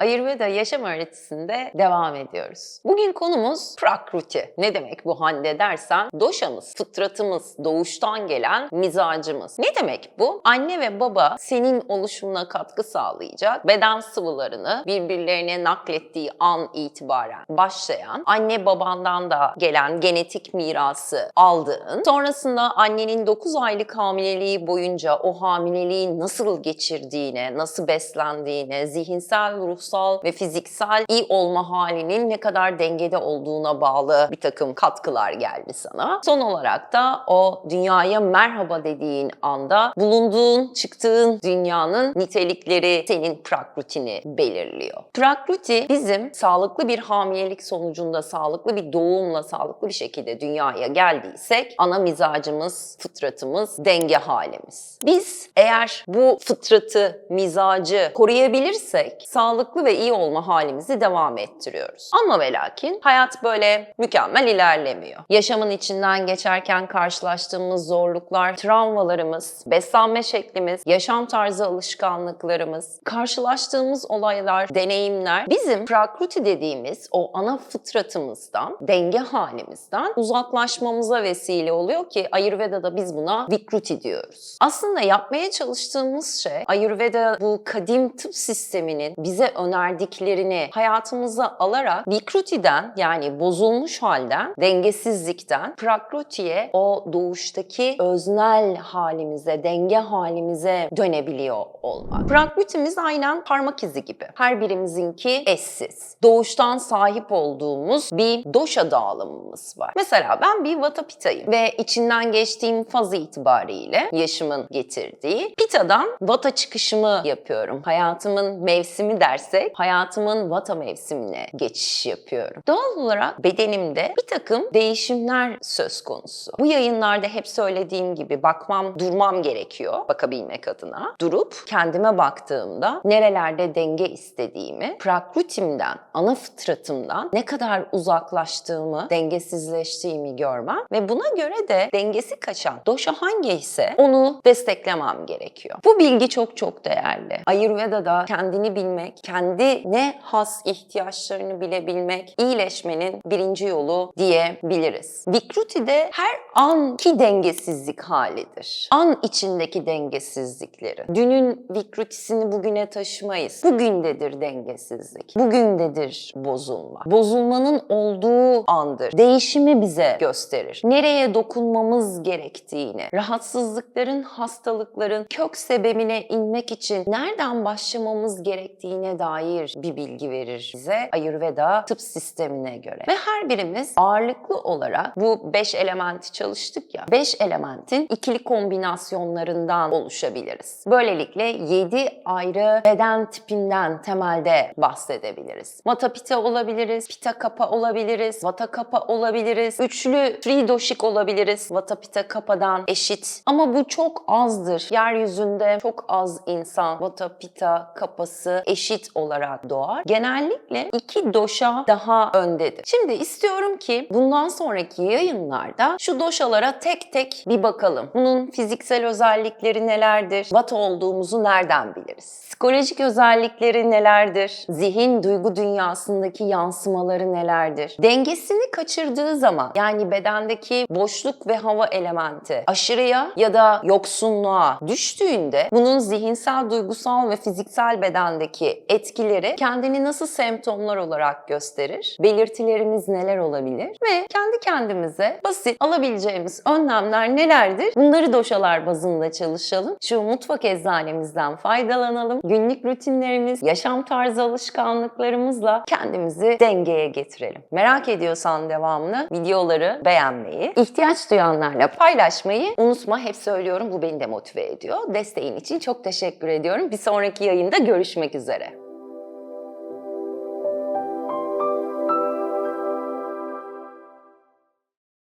Ayurveda yaşam öğretisinde devam ediyoruz. Bugün konumuz prakruti. Ne demek bu Hande dersen? Doşamız, fıtratımız, doğuştan gelen mizacımız. Ne demek bu? Anne ve baba senin oluşumuna katkı sağlayacak beden sıvılarını birbirlerine naklettiği an itibaren başlayan, anne babandan da gelen genetik mirası aldığın, sonrasında annenin 9 aylık hamileliği boyunca o hamileliği nasıl geçirdiğine, nasıl beslendiğine, zihinsel, ruhsal ve fiziksel iyi olma halinin ne kadar dengede olduğuna bağlı bir takım katkılar geldi sana. Son olarak da o dünyaya merhaba dediğin anda bulunduğun, çıktığın dünyanın nitelikleri senin prakrutini belirliyor. Prakruti bizim sağlıklı bir hamilelik sonucunda, sağlıklı bir doğumla, sağlıklı bir şekilde dünyaya geldiysek ana mizacımız, fıtratımız, denge halimiz. Biz eğer bu fıtratı, mizacı koruyabilirsek sağlıklı ve iyi olma halimizi devam ettiriyoruz. Ama ve lakin hayat böyle mükemmel ilerlemiyor. Yaşamın içinden geçerken karşılaştığımız zorluklar, travmalarımız, beslenme şeklimiz, yaşam tarzı alışkanlıklarımız, karşılaştığımız olaylar, deneyimler bizim prakruti dediğimiz o ana fıtratımızdan, denge halimizden uzaklaşmamıza vesile oluyor ki Ayurveda'da biz buna vikruti diyoruz. Aslında yapmaya çalıştığımız şey Ayurveda bu kadim tıp sisteminin bize önerdiklerini hayatımıza alarak vikruti'den yani bozulmuş halden, dengesizlikten prakruti'ye o doğuştaki öznel halimize, denge halimize dönebiliyor olmak. Prakrutimiz aynen parmak izi gibi. Her birimizinki eşsiz. Doğuştan sahip olduğumuz bir doşa dağılımımız var. Mesela ben bir vata pitayım ve içinden geçtiğim faz itibariyle yaşımın getirdiği pitadan vata çıkışımı yapıyorum. Hayatımın mevsimi dersek hayatımın vata mevsimine geçiş yapıyorum. Doğal olarak bedenimde bir takım değişimler söz konusu. Bu yayınlarda hep söylediğim gibi bakmam, durmam gerekiyor bakabilmek adına. Durup kendime baktığımda nerelerde denge istediğimi, prakrutimden, ana fıtratımdan ne kadar uzaklaştığımı, dengesizleştiğimi görmem ve buna göre de dengesi kaçan doşa hangi ise onu desteklemem gerekiyor. Bu bilgi çok çok değerli. Ayurveda'da kendini bilmek, kendine has ihtiyaçlarını bilebilmek iyileşmenin birinci yolu diyebiliriz. Vikruti'de her anki dengesizlik halidir. An içindeki dengesizlikleri. Dünün vikrutisini bugüne taşımayız. Bugündedir dengesizlik. Bugündedir bozulma. Bozulmanın olduğu andır. Değişimi bize gösterir. Nereye dokunmamız gerektiğini, rahatsızlıkların, hastalıkların kök sebebine inmek için nereden başlamamız gerektiğine dair bir bilgi verir bize Ayurveda tıp sistemine göre. Ve her birimiz ağırlıklı olarak bu 5 elementi çalıştık ya. 5 elementin ikili kombinasyonlarından oluşabiliriz. Böylelikle 7 ayrı beden tipinden temelde bahsedebiliriz. Vata pita olabiliriz, pita kapa olabiliriz, vata kapa olabiliriz, üçlü tridoşik olabiliriz, vata pita kapadan eşit. Ama bu çok azdır. Yeryüzünde çok az insan vata pita kapası eşit olarak doğar. Genellikle iki doşa daha öndedir. Şimdi istiyorum ki bundan sonraki yayınlarda şu doşalara tek tek bir bakalım. Bunun fiziksel özellikleri nelerdir? Vata olduğumuzu nereden biliriz? Psikolojik özellikleri nelerdir? Zihin, duygu dünyasındaki yansımaları nelerdir? Dengesini kaçırdığı zaman yani bedendeki boşluk ve hava elementi aşırıya ya da yoksunluğa düştüğünde bunun zihinsel, duygusal ve fiziksel bedendeki etkileri kendini nasıl semptomlar olarak gösterir? Belirtilerimiz neler olabilir? Ve kendi kendimize basit alabileceğimiz önlemler nelerdir? Bunları doşalar bazında çalışalım. Şu mutfak eczanemizden faydalanalım. Günlük rutinlerimiz, yaşam tarzı alışkanlıklarımızla kendimizi dengeye getirelim. Merak ediyorsan devamını videoları beğenmeyi, ihtiyaç duyanlarla paylaşmayı unutma. Hep söylüyorum bu beni de motive ediyor. Desteğin için çok teşekkür ediyorum. Bir sonraki yayında görüşmek üzere.